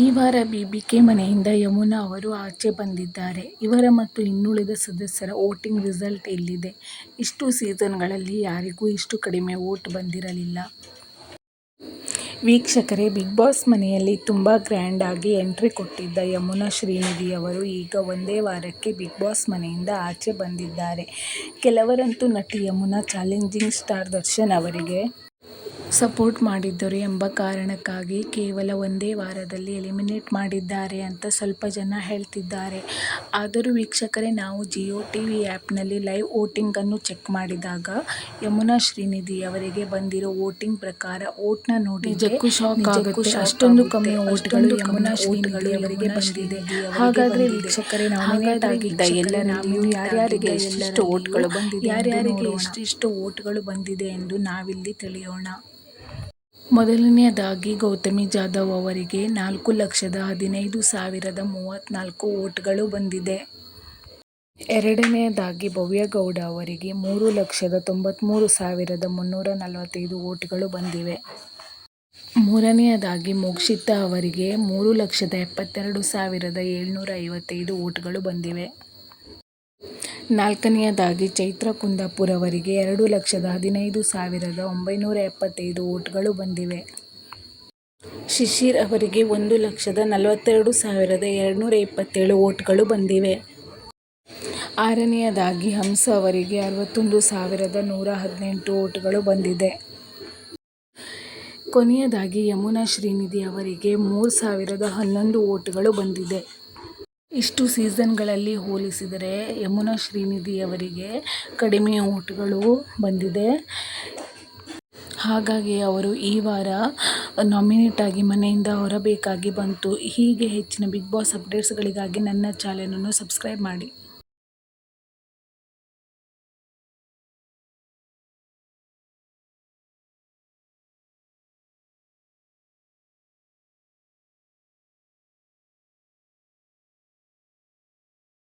ಈ ವಾರ ಬಿಬಿಕೆ ಮನೆಯಿಂದ ಯಮುನಾ ಅವರು ಆಚೆ ಬಂದಿದ್ದಾರೆ. ಇವರ ಮತ್ತು ಇನ್ನುಳಿದ ಸದಸ್ಯರ ವೋಟಿಂಗ್ ರಿಸಲ್ಟ್ ಇಲ್ಲಿದೆ. ಇಷ್ಟು ಸೀಸನ್ಗಳಲ್ಲಿ ಯಾರಿಗೂ ಇಷ್ಟು ಕಡಿಮೆ ವೋಟ್ ಬಂದಿರಲಿಲ್ಲ. ವೀಕ್ಷಕರೇ, ಬಿಗ್ ಬಾಸ್ ಮನೆಯಲ್ಲಿ ತುಂಬಾ ಗ್ರ್ಯಾಂಡ್ ಆಗಿ ಎಂಟ್ರಿ ಕೊಟ್ಟಿದ್ದ ಯಮುನಾ ಶ್ರೀನಿಧಿ ಅವರು ಈಗ ಒಂದೇ ವಾರಕ್ಕೆ ಬಿಗ್ ಬಾಸ್ ಮನೆಯಿಂದ ಆಚೆ ಬಂದಿದ್ದಾರೆ. ಕೆಲವರಂತೂ ನಟಿ ಯಮುನಾ ಚಾಲೆಂಜಿಂಗ್ ಸ್ಟಾರ್ ದರ್ಶನ್ ಅವರಿಗೆ ಸಪೋರ್ಟ್ ಮಾಡಿದ್ದರು ಎಂಬ ಕಾರಣಕ್ಕಾಗಿ ಕೇವಲ ಒಂದೇ ವಾರದಲ್ಲಿ ಎಲಿಮಿನೇಟ್ ಮಾಡಿದ್ದಾರೆ ಅಂತ ಸ್ವಲ್ಪ ಜನ ಹೇಳ್ತಿದ್ದಾರೆ. ಆದರೂ ವೀಕ್ಷಕರೇ ನಾವು ಜಿಯೋ ಟಿ ವಿ ಆ್ಯಪ್ನಲ್ಲಿ ಲೈವ್ ವೋಟಿಂಗನ್ನು ಚೆಕ್ ಮಾಡಿದಾಗ ಯಮುನಾ ಶ್ರೀನಿಧಿ ಅವರಿಗೆ ಬಂದಿರೋ ವೋಟಿಂಗ್ ಪ್ರಕಾರ ವೋಟ್ನ ನೋಡಿ ಜಕ್ಕು ಶಾಕ್ ಆಗುತ್ತೆ. ಅಷ್ಟೊಂದು ಕಮ್ಮಿ ವೋಟ್ಗಳು ಯಮುನಾ ಶ್ರೀನಿಧಿ ಅವರಿಗೆ ಬಂದಿದೆ. ಹಾಗಾದರೆ ವೀಕ್ಷಕರೇ ನಾಮಿನೇಟ್ ಆಗಿದ್ದ ಎಲ್ಲರಲ್ಲಿಯೂ ಯಾರ್ಯಾರಿಗೆ ಎಷ್ಟೆಷ್ಟು ವೋಟ್ಗಳು ಬಂದಿದೆ ಯಾರ್ಯಾರಿಗೆ ಎಷ್ಟೆಷ್ಟು ವೋಟ್ಗಳು ಬಂದಿದೆ ಎಂದು ನಾವಿಲ್ಲಿ ತಿಳಿಯೋಣ. ಮೊದಲನೆಯದಾಗಿ ಗೌತಮಿ ಜಾಧವ್ ಅವರಿಗೆ ನಾಲ್ಕು ಲಕ್ಷದ ಹದಿನೈದು ಸಾವಿರದ ಮೂವತ್ತ್ನಾಲ್ಕು ಓಟ್ಗಳು ಬಂದಿದೆ. ಎರಡನೆಯದಾಗಿ ಭವ್ಯಗೌಡ ಅವರಿಗೆ ಮೂರು ಲಕ್ಷದ ತೊಂಬತ್ಮೂರು ಸಾವಿರದ ಮುನ್ನೂರ ನಲವತ್ತೈದು ಓಟ್ಗಳು ಬಂದಿವೆ. ಮೂರನೆಯದಾಗಿ ಮೋಕ್ಷಿತಾ ಅವರಿಗೆ ಮೂರು ಲಕ್ಷದ ಎಪ್ಪತ್ತೆರಡು ಸಾವಿರದ ಏಳ್ನೂರ ಐವತ್ತೈದು ಓಟ್ಗಳು ಬಂದಿವೆ. ನಾಲ್ಕನೆಯದಾಗಿ ಚೈತ್ರ ಕುಂದಾಪುರ್ ಅವರಿಗೆ ಎರಡು ಲಕ್ಷದ ಹದಿನೈದು ಸಾವಿರದ ಒಂಬೈನೂರ ಎಪ್ಪತ್ತೈದು ಓಟ್ಗಳು ಬಂದಿವೆ. ಶಿಶಿರ್ ಅವರಿಗೆ ಒಂದು ಲಕ್ಷದ ನಲವತ್ತೆರಡು ಸಾವಿರದ ಎರಡುನೂರ ಇಪ್ಪತ್ತೇಳು ಓಟ್ಗಳು ಬಂದಿವೆ. ಆರನೆಯದಾಗಿ ಹಂಸ ಅವರಿಗೆ ಅರವತ್ತೊಂದು ಸಾವಿರದ ನೂರ ಹದಿನೆಂಟು ಓಟ್ಗಳು ಬಂದಿದೆ. ಕೊನೆಯದಾಗಿ ಯಮುನಾ ಶ್ರೀನಿಧಿ ಅವರಿಗೆ ಮೂರು ಸಾವಿರದ ಹನ್ನೊಂದು ಓಟ್ಗಳು ಬಂದಿದೆ. ಇಷ್ಟು ಸೀಸನ್ಗಳಲ್ಲಿ ಹೋಲಿಸಿದರೆ ಯಮುನಾ ಶ್ರೀನಿಧಿ ಅವರಿಗೆ ಕಡಿಮೆ ಓಟ್ಗಳು ಬಂದಿದೆ. ಹಾಗಾಗಿ ಅವರು ಈ ವಾರ ನಾಮಿನೇಟ್ ಆಗಿ ಮನೆಯಿಂದ ಹೊರಬೇಕಾಗಿ ಬಂತು. ಹೀಗೆ ಹೆಚ್ಚಿನ ಬಿಗ್ ಬಾಸ್ ಅಪ್ಡೇಟ್ಸ್ಗಳಿಗಾಗಿ ನನ್ನ ಚಾನೆಲ್ ಅನ್ನು ಸಬ್ಸ್ಕ್ರೈಬ್ ಮಾಡಿ.